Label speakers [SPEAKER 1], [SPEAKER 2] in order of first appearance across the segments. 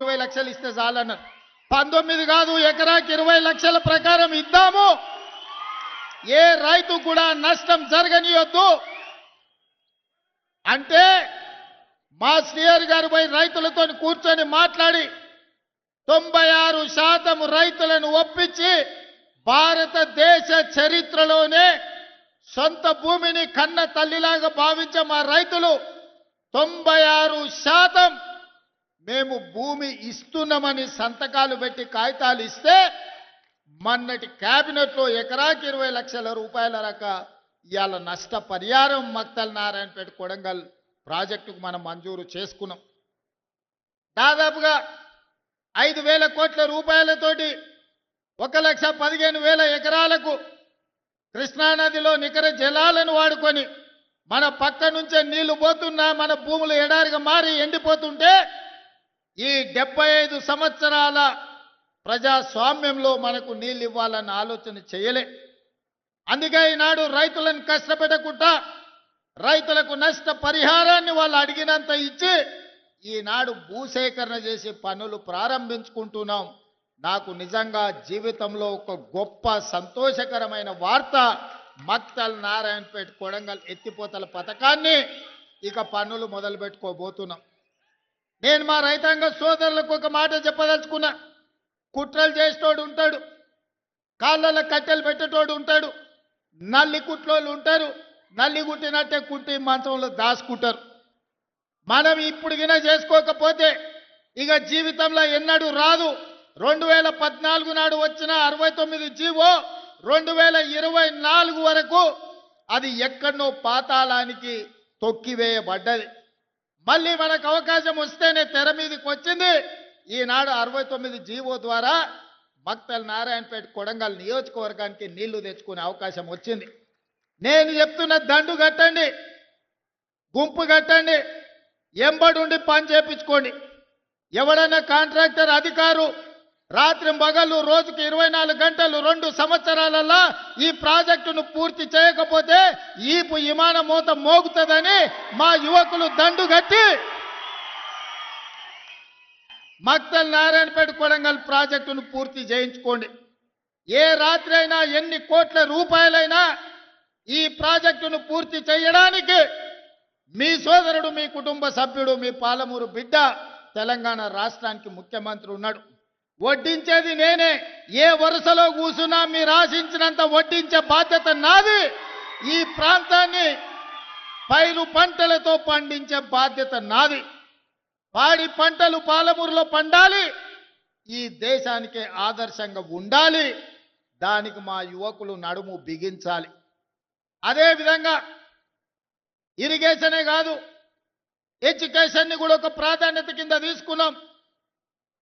[SPEAKER 1] ఇరవై లక్షలు ఇస్తే చాలన్నారు పంతొమ్మిది కాదు ఎకరాకి ఇరవై లక్షల ప్రకారం ఇద్దాము. ఏ రైతు కూడా నష్టం జరగనియొద్దు. అంటే మా శ్రీహరి గారు పోయి రైతులతో కూర్చొని మాట్లాడి తొంభై ఆరు శాతం రైతులను ఒప్పించి భారతదేశ చరిత్రలోనే సొంత భూమిని కన్న తల్లిలాగా భావించే మా రైతులు తొంభై ఆరు శాతం మేము భూమి ఇస్తున్నామని సంతకాలు పెట్టి కాగితాలు ఇస్తే మొన్నటి క్యాబినెట్లో ఎకరాకి ఇరవై లక్షల రూపాయల రక ఇవాళ నష్ట పరిహారం మక్తల్ నారాయణపేట కొడంగల్ ప్రాజెక్టుకు మనం మంజూరు చేసుకున్నాం. దాదాపుగా ఐదు వేల కోట్ల రూపాయలతోటి ఒక లక్ష పదిహేను వేల ఎకరాలకు కృష్ణానదిలో నికర జలాలను వాడుకొని మన పక్క నుంచే నీళ్ళు పోతున్నా మన భూములు ఎడారిగా మారి ఎండిపోతుంటే ఈ డెబ్బై ఐదు సంవత్సరాల ప్రజాస్వామ్యంలో మనకు నీళ్ళు ఇవ్వాలన్న ఆలోచన చేయలే. అందుకే ఈనాడు రైతులను కష్టపెట్టకుండా రైతులకు నష్ట పరిహారాన్ని వాళ్ళు అడిగినంత ఇచ్చి ఈనాడు భూసేకరణ చేసి పనులు ప్రారంభించుకుంటున్నాం. నాకు నిజంగా జీవితంలో ఒక గొప్ప సంతోషకరమైన వార్త మక్తల్ నారాయణపేట కొడంగల్ ఎత్తిపోతల పథకాన్ని ఇక పనులు మొదలు పెట్టుకోబోతున్నాం నేను మా రైతాంగ సోదరులకు ఒక మాట చెప్పదలుచుకున్నా. కుట్రలు చేసేటోడు ఉంటాడు. కాళ్ళలో కట్టెలు పెట్టేటోడు ఉంటాడు. నల్లి కుట్లోళ్ళు ఉంటారు. నల్లి కుట్టినట్టే కుట్టి మంచంలో దాచుకుంటారు. మనం ఇప్పుడు గిన చేసుకోకపోతే ఇక జీవితంలో ఎన్నడూ రాదు. రెండు వేల పద్నాలుగు నాడు వచ్చిన అరవై తొమ్మిది జీవో రెండు వేల ఇరవై నాలుగు వరకు అది ఎక్కడనో పాతాళానికి తొక్కివేయబడ్డది. మళ్ళీ మనకు అవకాశం వస్తేనే తెర మీదకి వచ్చింది. ఈనాడు అరవై తొమ్మిది జీవో ద్వారా భక్తల నారాయణపేట కొడంగల్ నియోజకవర్గానికి నీళ్ళు తెచ్చుకునే అవకాశం వచ్చింది. నేను చెప్తున్న దండు కట్టండి గుంపు కట్టండి ఎంబడుండి పని చేపించుకోండి. ఎవడన్నా కాంట్రాక్టర్ అధికారు రాత్రి పగలు రోజుకి ఇరవై నాలుగు గంటలు రెండు సంవత్సరాలలో ఈ ప్రాజెక్టును పూర్తి చేయకపోతే ఈపు విమాన మూత మోగుతుందని మా యువకులు దండు కట్టి మక్తల్ నారాయణపేట కొడంగల్ ప్రాజెక్టును పూర్తి చేయించుకోండి. ఏ రాత్రి అయినా ఎన్ని కోట్ల రూపాయలైనా ఈ ప్రాజెక్టును పూర్తి చేయడానికి మీ సోదరుడు మీ కుటుంబ సభ్యుడు మీ పాలమూరు బిడ్డ తెలంగాణ రాష్ట్రానికి ముఖ్యమంత్రి ఉన్నాడు. వడ్డించేది నేనే. ఏ వరుసలో కూసున్నా మీరు ఆశించినంత వడ్డించే బాధ్యత నాది. ఈ ప్రాంతాన్ని పైరు పంటలతో పండించే బాధ్యత నాది. పాడి పంటలు పాలమూరులో పండాలి. ఈ దేశానికి ఆదర్శంగా ఉండాలి. దానికి మా యువకులు నడుము బిగించాలి. అదేవిధంగా ఇరిగేషనే కాదు ఎడ్యుకేషన్ని కూడా ఒక ప్రాధాన్యత కింద తీసుకున్నాం.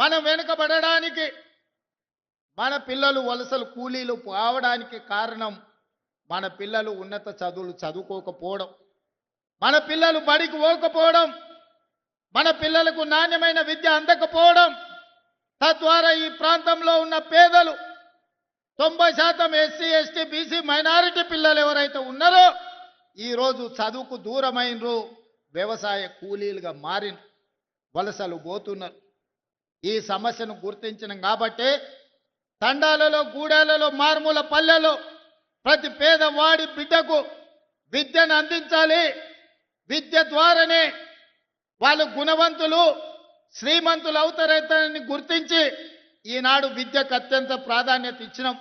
[SPEAKER 1] మనం వెనుకబడడానికి మన పిల్లలు వలసలు కూలీలు పోవడానికి కారణం మన పిల్లలు ఉన్నత చదువులు చదువుకోకపోవడం. మన పిల్లలు బడికి పోకపోవడం. మన పిల్లలకు నాణ్యమైన విద్య అందకపోవడం. తద్వారా ఈ ప్రాంతంలో ఉన్న పేదలు తొంభై శాతం ఎస్సీ ఎస్టీ బీసీ మైనారిటీ పిల్లలు ఎవరైతే ఉన్నారో ఈరోజు చదువుకు దూరమైనరు వ్యవసాయ కూలీలుగా మారిన వలసలు పోతున్నారు. ఈ సమస్యను గుర్తించడం కాబట్టి తండాలలో గూడాలలో మారుమూల పల్లెలో ప్రతి పేదవాడి బిడ్డకు విద్యను అందించాలి. విద్య ద్వారానే వాళ్ళు గుణవంతులు శ్రీమంతులు అవుతారైతారని గుర్తించి ఈనాడు విద్యకు అత్యంత ప్రాధాన్యత ఇచ్చినాం.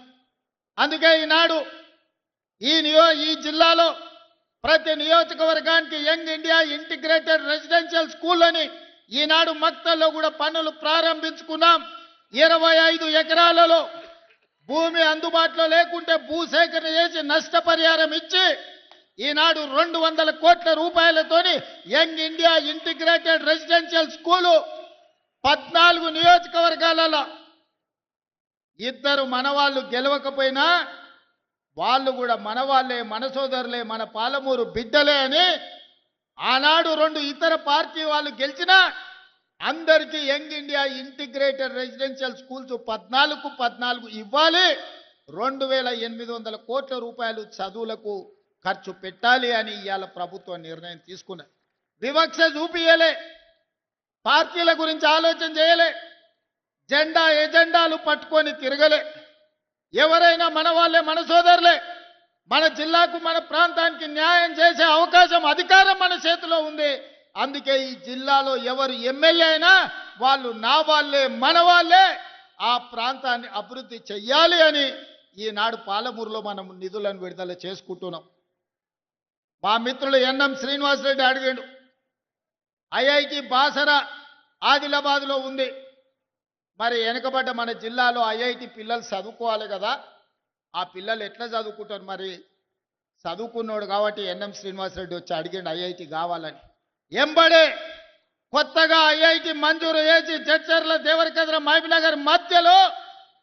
[SPEAKER 1] అందుకే ఈనాడు ఈ నియో ఈ జిల్లాలో ప్రతి నియోజకవర్గానికి young India integrated residential school అని ఈనాడు మక్తల్లో కూడా పనులు ప్రారంభించుకున్నాం. ఇరవై ఐదు ఎకరాలలో భూమి అందుబాటులో లేకుంటే భూసేకరణ చేసి నష్టపరిహారం ఇచ్చి ఈనాడు రెండు వందల కోట్ల రూపాయలతోని young India integrated residential school పద్నాలుగు నియోజకవర్గాలలో ఇద్దరు మనవాళ్ళు గెలవకపోయినా వాళ్ళు కూడా మనవాళ్ళే మన సోదరులే మన పాలమూరు బిడ్డలే అని ఆనాడు రెండు ఇతర పార్టీ వాళ్ళు గెలిచినా అందరికీ young India integrated residential schools పద్నాలుగు పద్నాలుగు ఇవ్వాలి. రెండు వేల ఎనిమిది వందల కోట్ల రూపాయలు చదువులకు ఖర్చు పెట్టాలి అని ఇవాళ ప్రభుత్వం నిర్ణయం తీసుకున్నది. వివక్ష చూపియలే. పార్టీల గురించి ఆలోచన చేయలే. జెండా ఎజెండాలు పట్టుకొని తిరగలే. ఎవరైనా మన వాళ్ళే మన సోదరులే. మన జిల్లాకు మన ప్రాంతానికి న్యాయం చేసే అవకాశం అధికారం మన చేతిలో ఉంది. అందుకే ఈ జిల్లాలో ఎవరు ఎమ్మెల్యే అయినా వాళ్ళు నా వాళ్ళే మన వాళ్ళే ఆ ప్రాంతాన్ని అభివృద్ధి చెయ్యాలి అని ఈనాడు పాలమూరులో మనం నిధులను విడుదల చేసుకుంటున్నాం. మా మిత్రులు ఎన్ఎం శ్రీనివాసరెడ్డి అడిగాడు ఐఐటి బాసర ఆదిలాబాద్లో ఉంది. మరి వెనుకబడ్డ మన జిల్లాలో ఐఐటి పిల్లలు చదువుకోవాలి కదా. ఆ పిల్లలు ఎట్లా చదువుకుంటారు మరి? చదువుకున్నాడు కాబట్టి ఎన్ఎం శ్రీనివాసరెడ్డి వచ్చి అడిగిండు ఐఐటి కావాలని. ఎంబడే కొత్తగా ఐఐటి మంజూరు చేసి జడ్చర్ల దేవరకద్ర మహబీనగర్ మధ్యలో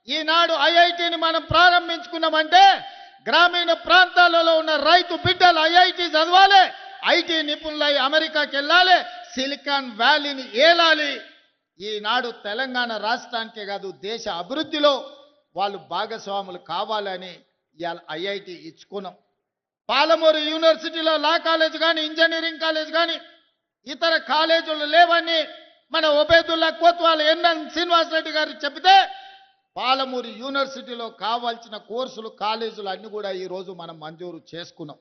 [SPEAKER 1] ఈనాడు ఐఐటిని మనం ప్రారంభించుకున్నామంటే గ్రామీణ ప్రాంతాలలో ఉన్న రైతు బిడ్డలు ఐఐటి చదవాలి ఐటీ నిపుణులై అమెరికాకి వెళ్ళాలి సిలికాన్ వ్యాలీని ఏలాలి. ఈనాడు తెలంగాణ రాష్ట్రానికే కాదు దేశ అభివృద్ధిలో వాళ్ళు భాగస్వాములు కావాలని ఇవాళ ఐఐటి ఇచ్చుకున్నాం. పాలమూరు యూనివర్సిటీలో లా కాలేజ్ కానీ ఇంజనీరింగ్ కాలేజ్ కానీ ఇతర కాలేజీలు లేవని మన ఉబేదుల్లా కోత్వాల్ ఎన్ఎన్ శ్రీనివాసరెడ్డి గారు చెబితే పాలమూరు యూనివర్సిటీలో కావాల్సిన కోర్సులు కాలేజీలు అన్ని కూడా ఈరోజు మనం మంజూరు చేసుకున్నాం.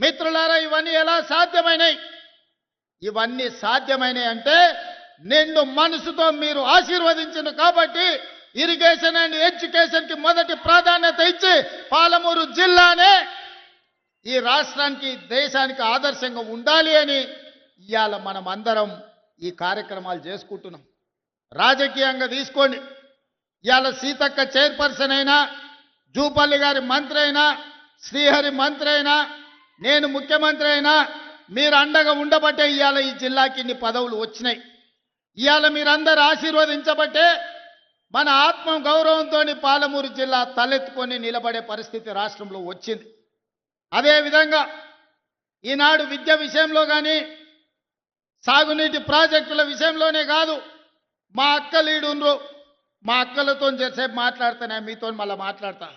[SPEAKER 1] మిత్రులారా ఇవన్నీ ఎలా సాధ్యమైనాయి? ఇవన్నీ సాధ్యమైనాయి అంటే నిండు మనసుతో మీరు ఆశీర్వదించిన కాబట్టి ఇరిగేషన్ అండ్ ఎడ్యుకేషన్కి మొదటి ప్రాధాన్యత ఇచ్చి పాలమూరు జిల్లానే ఈ రాష్ట్రానికి దేశానికి ఆదర్శంగా ఉండాలి అని ఇవాళ మనం అందరం ఈ కార్యక్రమాలు చేసుకుంటున్నాం. రాజకీయంగా తీసుకోండి. ఇవాళ సీతక్క చైర్పర్సన్ అయినా జూపల్లి గారి మంత్రి అయినా శ్రీహరి మంత్రి అయినా నేను ముఖ్యమంత్రి అయినా మీరు అండగా ఉండబట్టే ఇవాళ ఈ జిల్లాకి ఇన్ని పదవులు వచ్చినాయి. ఇవాళ మీరందరూ ఆశీర్వదించబట్టే మన ఆత్మ గౌరవంతో పాలమూరు జిల్లా తలెత్తుకొని నిలబడే పరిస్థితి రాష్ట్రంలో వచ్చింది. అదేవిధంగా ఈనాడు విద్య విషయంలో కానీ సాగునీటి ప్రాజెక్టుల విషయంలోనే కాదు మా అక్కలీడుండ్రు మా అక్కలతో చేసేపు మాట్లాడుతానే మీతో మళ్ళీ మాట్లాడతా.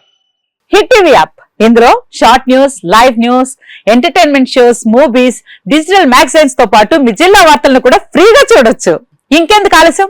[SPEAKER 2] Hit TV app. ఇందులో short news live news entertainment shows movies digital మ్యాగజైన్స్తో పాటు మీ జిల్లా వార్తలను కూడా ఫ్రీగా చూడొచ్చు. ఇంకెందుకు ఆలస్యం?